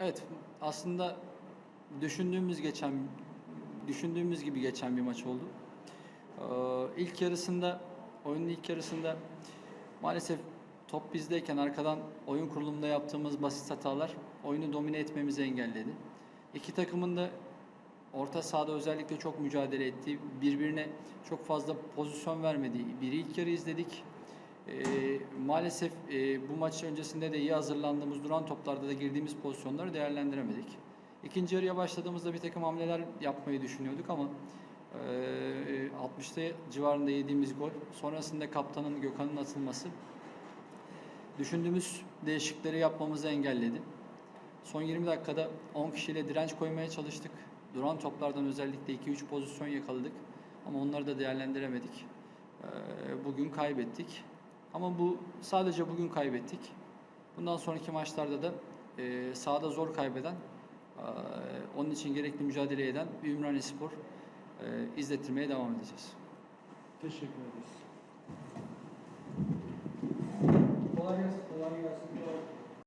Evet, aslında düşündüğümüz geçen düşündüğümüz gibi geçen bir maç oldu. Ee, ilk yarısında oyunun ilk yarısında maalesef top bizdeyken arkadan oyun kurulumunda yaptığımız basit hatalar oyunu domine etmemizi engelledi. İki takımın da orta sahada özellikle çok mücadele ettiği, birbirine çok fazla pozisyon vermediği bir ilk yarı izledik. Ee, maalesef e, bu maç öncesinde de iyi hazırlandığımız duran toplarda da girdiğimiz pozisyonları değerlendiremedik. İkinci yarıya başladığımızda bir takım hamleler yapmayı düşünüyorduk ama e, 60'ta civarında yediğimiz gol, sonrasında kaptanın Gökhan'ın atılması düşündüğümüz değişiklikleri yapmamızı engelledi. Son 20 dakikada 10 kişiyle direnç koymaya çalıştık. Duran toplardan özellikle 2-3 pozisyon yakaladık ama onları da değerlendiremedik. Ee, Bugün kaybettik. Ama bu sadece bugün kaybettik. Bundan sonraki maçlarda da e, sahada zor kaybeden, e, onun için gerekli mücadele eden bir Ümraniyespor e, izlettirmeye devam edeceğiz. Teşekkür ederiz. Kolay gelsin. Kolay gelsin.